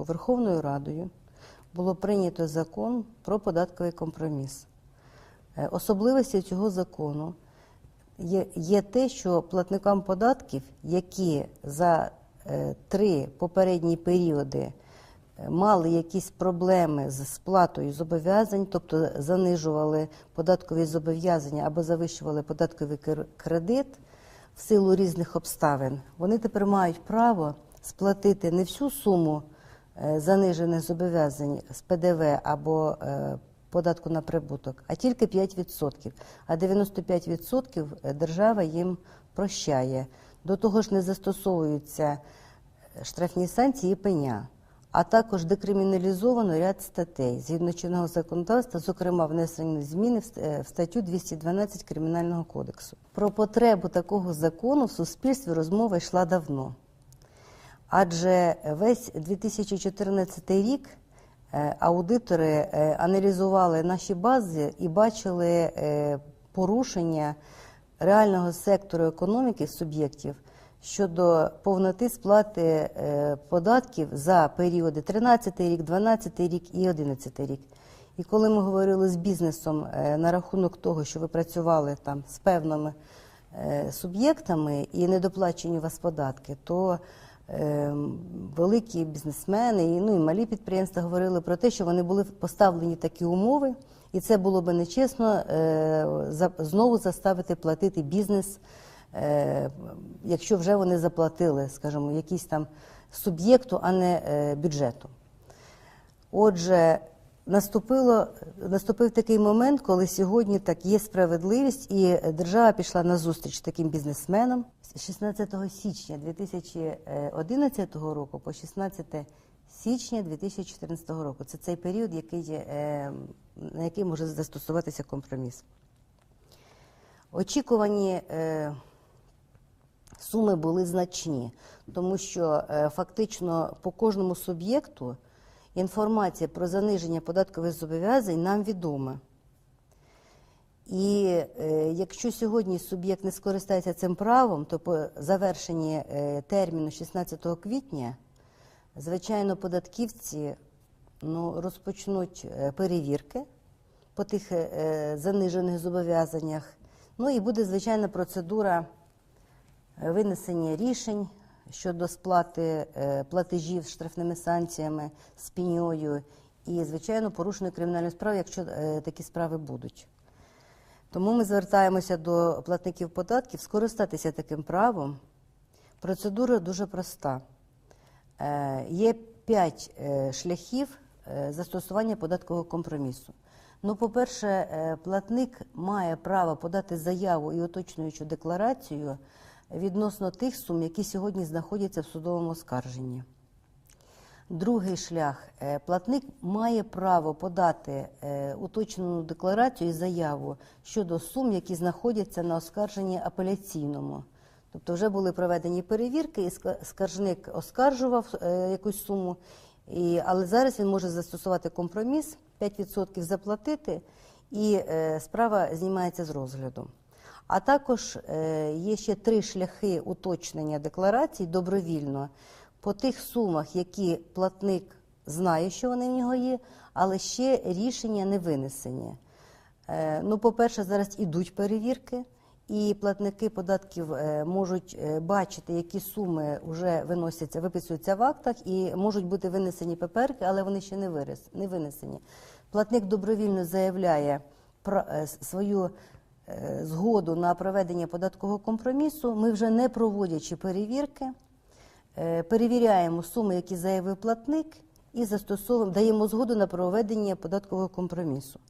року Верховною Радою було прийнято закон про податковий компроміс. Е, Особливістю цього закону є, є те, що платникам податків, які за е, три попередні періоди е, мали якісь проблеми з сплатою зобов'язань, тобто занижували податкові зобов'язання або завищували податковий кредит в силу різних обставин, вони тепер мають право сплатити не всю суму занижених зобов'язань з ПДВ або е, податку на прибуток, а тільки 5%. А 95% держава їм прощає. До того ж не застосовуються штрафні санкції і пеня, а також декриміналізовано ряд статей згідно чинного законодавства, зокрема внесені зміни е, в статтю 212 Кримінального кодексу. Про потребу такого закону в суспільстві розмова йшла давно. Адже весь 2014 рік е, аудитори е, аналізували наші бази і бачили е, порушення реального сектору економіки суб'єктів щодо повноти сплати податків за періоди 13 рік, 12 рік і 11 рік. І коли ми говорили з бізнесом на рахунок того, що ви працювали там з певними суб'єктами і не доплачені у вас податки, то великі бізнесмени і, ну, і малі підприємства говорили про те, що вони були поставлені такі умови, і це було би нечесно е, знову заставити платити бізнес, е, якщо вже вони заплатили, скажімо, якийсь там суб'єкту, а не е, бюджету. Отже, наступило, наступив такий момент, коли сьогодні так є справедливість, і держава пішла на зустріч таким бізнесменам. З 16 січня 2011 року по 16 січня 2014 року. Це цей період, який, е, на який може застосуватися компроміс. Очікувані е, суми були значні, тому що е, фактично по кожному суб'єкту інформація про заниження податкових зобов'язань нам відома. І е, якщо сьогодні суб'єкт не скористається цим правом, то по завершенні е, терміну 16 квітня, звичайно, податківці ну, розпочнуть е, перевірки по тих е, е, занижених зобов'язаннях. Ну і буде звичайна процедура е, винесення рішень щодо сплати е, платежів з штрафними санкціями, з піньою і, звичайно, порушення кримінальної справи, якщо е, такі справи будуть. Тому ми звертаємося до платників податків скористатися таким правом. Процедура дуже проста. Е, Є п'ять е, шляхів е, застосування податкового компромісу. Ну, по-перше, платник має право подати заяву і уточнюючу декларацію відносно тих сум, які сьогодні знаходяться в судовому оскарженні. Другий шлях Е, платник має право подати е, уточнену декларацію і заяву щодо сум, які знаходяться на оскарженні апеляційному. Тобто вже були проведені перевірки, і ска- скаржник оскаржував е, якусь суму, але зараз він може застосувати компроміс, 5% заплатити, і справа знімається з розгляду. А також є ще три шляхи уточнення декларацій добровільно по тих сумах, які платник знає, що вони в нього є, але ще рішення не винесені. Е, Ну, по-перше, зараз ідуть перевірки, і платники податків е, можуть е, бачити, які суми вже виносяться, виписуються в актах, і можуть бути винесені паперки, але вони ще не винесені. Платник добровільно заявляє про свою згоду на проведення податкового компромісу. Ми вже не проводячи перевірки, перевіряємо суми, які заявив платник, і застосовуємо, даємо згоду на проведення податкового компромісу.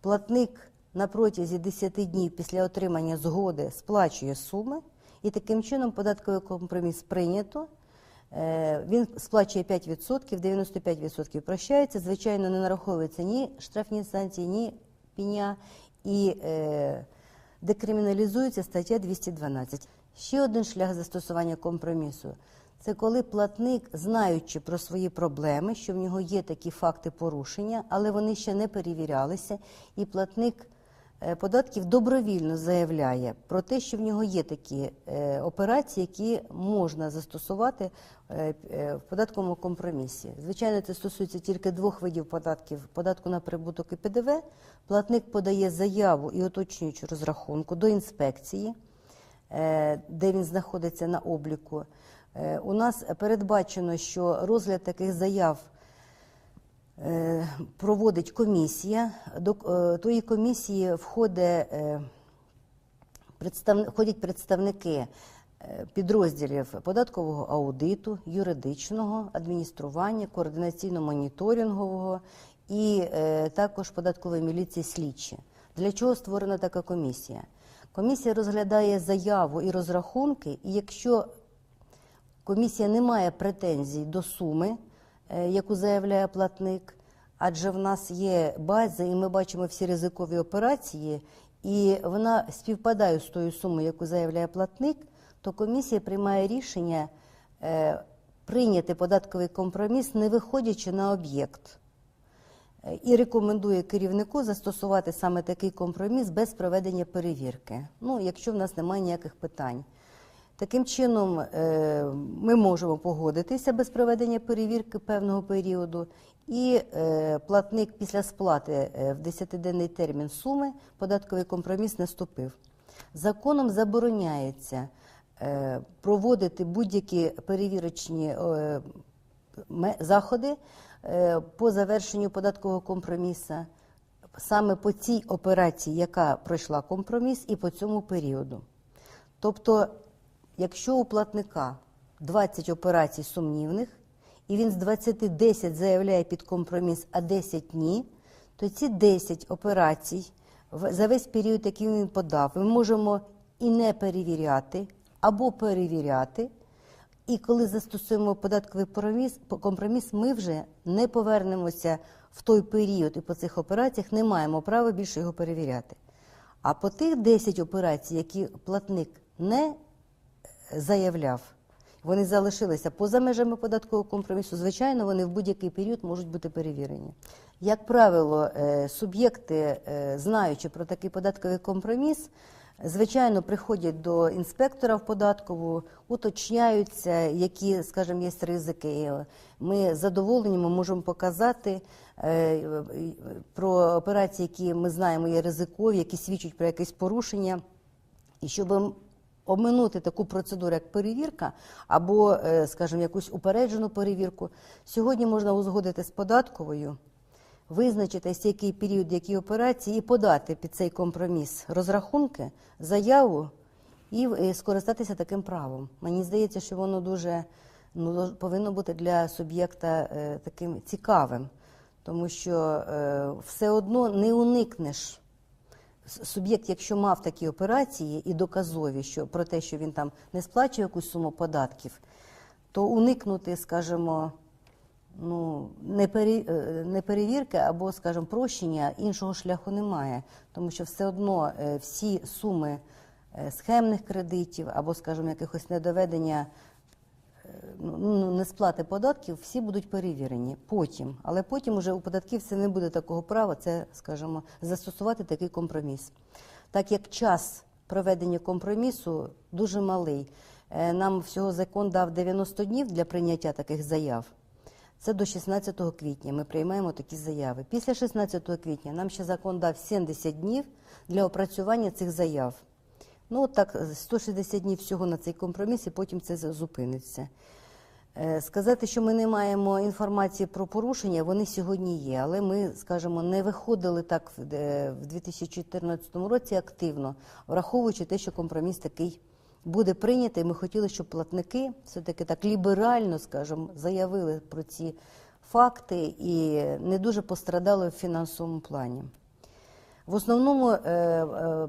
Платник на протязі 10 днів після отримання згоди сплачує суми, і таким чином податковий компроміс прийнято. Е, Він сплачує 5%, 95% прощається. Звичайно, не нараховуються ні штрафні санкції, ні пеня. І е, декриміналізується стаття 212. Ще один шлях застосування компромісу це коли платник, знаючи про свої проблеми, що в нього є такі факти порушення, але вони ще не перевірялися, і платник е, податків добровільно заявляє про те, що в нього є такі е, операції, які можна застосувати е, в податковому компромісі. Звичайно, це стосується тільки двох видів податків: податку на прибуток і ПДВ. Платник подає заяву і уточнюючу розрахунку до інспекції, де він знаходиться на обліку. Е, У нас передбачено, що розгляд таких заяв е, проводить комісія. До е, тої комісії входить, е, входять представники е, підрозділів податкового аудиту, юридичного, адміністрування, координаційно-моніторингового і е, також податкової міліції слідчі. Для чого створена така комісія? Комісія розглядає заяву і розрахунки, і якщо Комісія не має претензій до суми, е, яку заявляє платник, адже в нас є база, і ми бачимо всі ризикові операції, і вона співпадає з тою сумою, яку заявляє платник, то комісія приймає рішення е, прийняти податковий компроміс, не виходячи на об'єкт. Е, І рекомендує керівнику застосувати саме такий компроміс без проведення перевірки. Ну, якщо в нас немає ніяких питань. Таким чином, е, ми можемо погодитися без проведення перевірки певного періоду, і е, платник після сплати е, в 10-денний термін суми податковий компроміс не ступив. Законом забороняється проводити будь-які перевірочні заходи по завершенню податкового компромісу саме по цій операції, яка пройшла компроміс, і по цьому періоду. Тобто, якщо у платника 20 операцій сумнівних, і він з 20 10 заявляє під компроміс, а 10 ні, то ці 10 операцій за весь період, який він подав, ми можемо і не перевіряти, або перевіряти. І коли застосуємо податковий компроміс, ми вже не повернемося в той період і по цих операціях не маємо права більше його перевіряти. А по тих 10 операцій, які платник не заявляв, вони залишилися поза межами податкового компромісу. Звичайно, вони в будь-який період можуть бути перевірені. Як правило, е, суб'єкти, е, знаючи про такий податковий компроміс, звичайно, приходять до інспектора в податкову, уточняються, які, скажімо, є ризики. Ми з задоволенням можемо показати е, про операції, які ми знаємо є ризикові, які свідчать про якесь порушення. І щоб обминути таку процедуру, як перевірка, або, е, скажімо, якусь упереджену перевірку, сьогодні можна узгодити з податковою, визначити, з який період, які операції, і подати під цей компроміс розрахунки, заяву і е, скористатися таким правом. Мені здається, що воно дуже ну, повинно бути для суб'єкта е, таким цікавим, тому що все одно не уникнеш Суб'єкт, якщо мав такі операції і доказові, що про те, що він там не сплачує якусь суму податків, то уникнути, скажімо, ну, не, пере, е, або, скажімо, прощення іншого шляху немає, тому що все одно е, всі суми е, схемних кредитів або, скажімо, якихось недоведення ну, ну, несплати податків, всі будуть перевірені потім. Але потім уже у податківця не буде такого права, це, скажімо, застосувати такий компроміс. Так як час проведення компромісу дуже малий, е, нам всього закон дав 90 днів для прийняття таких заяв. Це до 16 квітня ми приймаємо такі заяви. Після 16 квітня нам ще закон дав 70 днів для опрацювання цих заяв. Ну, так, 160 днів всього на цей компроміс, і потім це зупиниться. Е, Сказати, що ми не маємо інформації про порушення, вони сьогодні є, але ми, скажімо, не виходили так в е, в 2014 році активно, враховуючи те, що компроміс такий буде прийнятий. Ми хотіли, щоб платники все-таки так ліберально, скажімо, заявили про ці факти і не дуже пострадали в фінансовому плані. В основному е, е,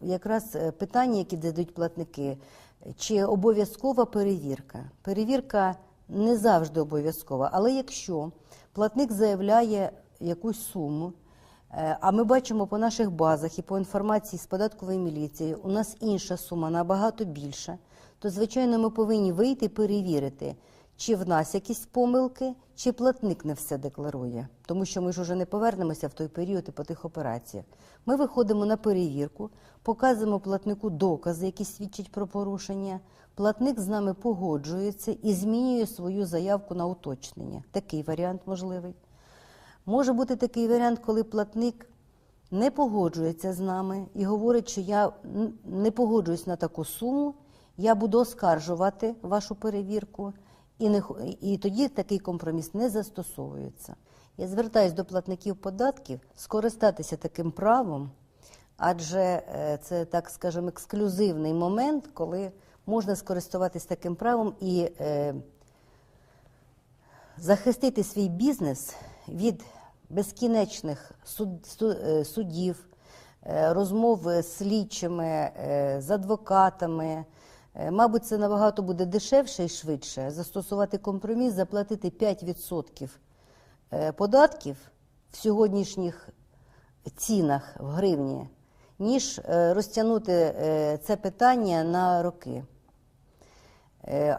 якраз е, питання, які задають платники, чи обов'язкова перевірка. Перевірка не завжди обов'язкова, але якщо платник заявляє якусь суму, а ми бачимо по наших базах і по інформації з податкової міліції, у нас інша сума набагато більша, то звичайно ми повинні вийти і перевірити, чи в нас якісь помилки, чи платник не все декларує, тому що ми ж уже не повернемося в той період і по тих операціях. Ми виходимо на перевірку, показуємо платнику докази, які свідчать про порушення. Платник з нами погоджується і змінює свою заявку на уточнення. Такий варіант можливий. Може бути такий варіант, коли платник не погоджується з нами і говорить, що я не погоджуюсь на таку суму, я буду оскаржувати вашу перевірку, і, не, і тоді такий компроміс не застосовується. Я звертаюся до платників податків скористатися таким правом, адже е, це, так скажемо, ексклюзивний момент, коли можна скористуватись таким правом і е, захистити свій бізнес від безкінечних суд, су- е, судів, е, розмов з слідчими, з адвокатами. Е, Мабуть, це набагато буде дешевше і швидше застосувати компроміс, заплатити 5% е, податків в сьогоднішніх цінах в гривні, ніж е, розтягнути це питання на роки.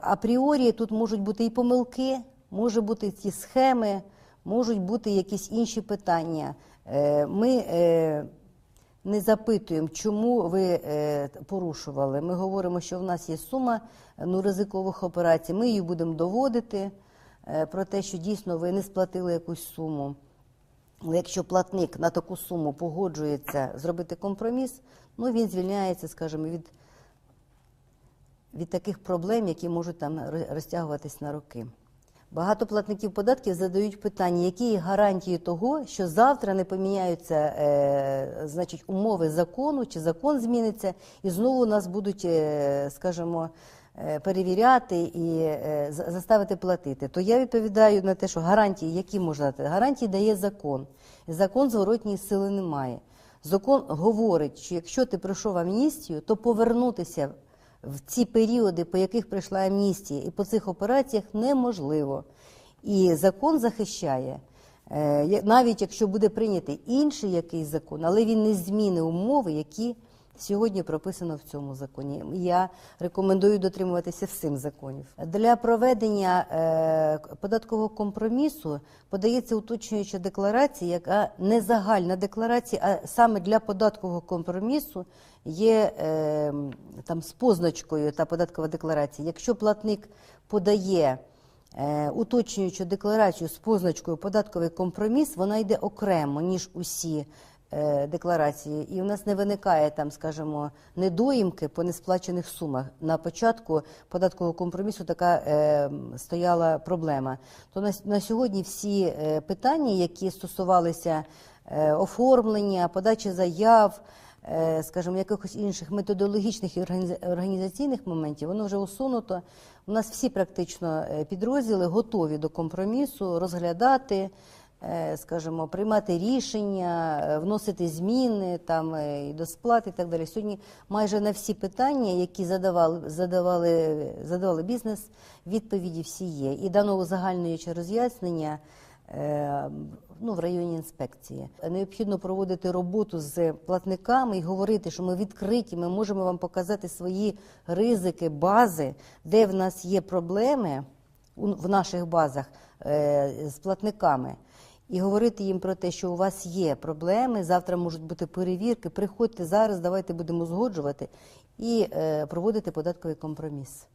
Апріорі тут можуть бути і помилки, може бути ті схеми, можуть бути якісь інші питання. Ми не запитуємо, чому ви е, порушували. Ми говоримо, що в нас є сума ну, ризикових операцій. Ми її будемо доводити е, про те, що дійсно ви не сплатили якусь суму. Але якщо платник на таку суму погоджується зробити компроміс, ну він звільняється, скажімо, від від таких проблем, які можуть там розтягуватись на роки. Багато платників податків задають питання, які є гарантії того, що завтра не поміняються е, значить, умови закону, чи закон зміниться, і знову нас будуть, е, скажімо, е, перевіряти і е, заставити платити. То я відповідаю на те, що гарантії, які можна дати? Гарантії дає закон. Закон зворотньої сили немає. Закон говорить, що якщо ти пройшов амністію, то повернутися в ці періоди, по яких прийшла амністія, і по цих операціях неможливо. І закон захищає, е, навіть якщо буде прийнятий інший якийсь закон, але він не зміни умови, які сьогодні прописано в цьому законі. Я рекомендую дотримуватися всім законів. Для проведення е, податкового компромісу подається уточнююча декларація, яка не загальна декларація, а саме для податкового компромісу є е, там з позначкою та податкова декларація. Якщо платник подає е, уточнюючу декларацію з позначкою податковий компроміс, вона йде окремо, ніж усі декларації. І в нас не виникає там, скажімо, недоїмки по несплачених сумах. На початку податкового компромісу така е, стояла проблема. То на, на сьогодні всі е, питання, які стосувалися е, оформлення, подачі заяв, е, скажімо, якихось інших методологічних і організа- організаційних моментів, воно вже усунуто. У нас всі практично е, підрозділи готові до компромісу розглядати, е, скажімо, приймати рішення, е, вносити зміни там е, і до сплати і так далі. Сьогодні майже на всі питання, які задавали, задавали, задавали бізнес, відповіді всі є. І дано узагальнююче роз'яснення е, ну, в районі інспекції. Необхідно проводити роботу з платниками і говорити, що ми відкриті, ми можемо вам показати свої ризики, бази, де в нас є проблеми в наших базах е, з платниками. І говорити їм про те, що у вас є проблеми, завтра можуть бути перевірки. Приходьте зараз, давайте будемо згоджувати і е, проводити податковий компроміс.